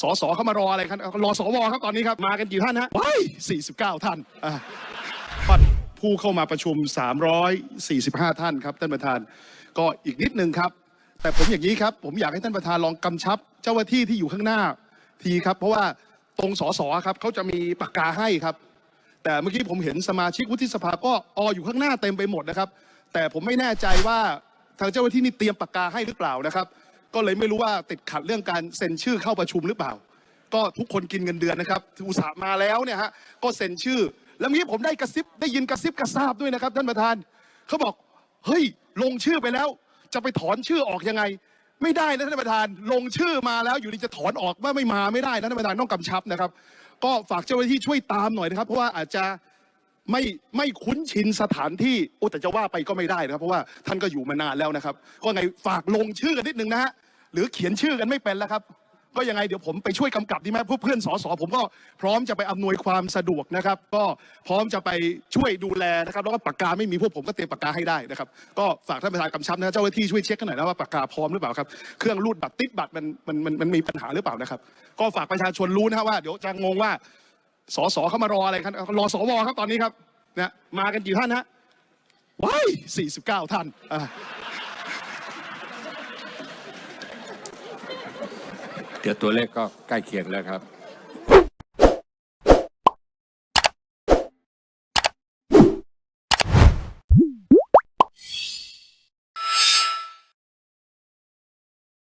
สสเข้ามารออะไรครับรอสวครับตอนนี้ครับมากันกี่ท่านฮะว้าย49ท่านอะท่านผู้เข้ามาประชุม 345 ท่านครับท่านประธาน ก็อีกนิดนึงครับ แต่ผมอย่างนี้ครับ ผมอยากให้ท่านประธานลองกำชับ เจ้าหน้าที่ที่อยู่ข้างหน้าทีครับ เพราะว่าตรงสสครับเขาจะมีปากกาให้ครับ แต่เมื่อกี้ผมเห็นสมาชิกวุฒิสภาก็อออยู่ข้างหน้าเต็มไปหมดนะครับ แต่ผมไม่แน่ใจว่าทางเจ้าหน้าที่นี่เตรียมปากกาให้หรือเปล่านะครับ ก็เลยไม่รู้ว่าติดขัดเรื่องการเซ็นชื่อเข้าประชุมหรือเปล่า ก็ทุกคนกินเงินเดือนนะครับอุตส่าห์มาแล้วเนี่ยฮะก็เซ็นชื่อ แล้วเมื่อกี้ผมได้กระซิบได้ยินกระซิบกระซาบด้วยนะครับท่านประธานเขาบอกเฮ้ยลงชื่อไปแล้ว จะไปถอนชื่อออกยังไง ไม่ได้นะท่านประธาน ลงชื่อมาแล้วอยู่ดีจะถอนออกว่าไม่มาไม่ได้นะท่านประธานต้องกำชับนะครับ ก็ฝากเจ้าหน้าที่ช่วยตามหน่อยนะครับ เพราะว่าอาจจะไม่ไม่คุ้นชินสถานที่โอ้แต่จะว่าไปก็ไม่ได้นะครับ เพราะว่าท่านก็อยู่มานานแล้วนะครับ ก็ไงฝากลงชื่อกันนิดนึงนะฮะ หรือเขียนชื่อกันไม่เป็นแล้วครับ ก็ยังไงเดี๋ยวผมไปช่วยกำกับดีไหมพวกเพื่อนสอสอผมก็พร้อมจะไปอำนวยความสะดวกนะครับ ก็พร้อมจะไปช่วยดูแลนะครับ แล้วก็ปากกาไม่มีพวกผมก็เตรียมปากกาให้ได้นะครับ ก็ฝากท่านประธานกำชับนะเจ้าหน้าที่ช่วยเช็คกันหน่อยนะว่าปากกาพร้อมหรือเปล่าครับเครื่องรูดบัตรติดบัตรมันมันมันมันมีปัญหาหรือเปล่านะครับ ก็ฝากประชาชนรู้นะว่าเดี๋ยวจะงงว่าสอสอเข้ามารออะไรครับรอสวครับตอนนี้ครับนะมากันกี่ท่านฮะว้าย49ท่านอ่า เดี๋ยวตัวเลขก็ใกล้เคียงแล้วครับ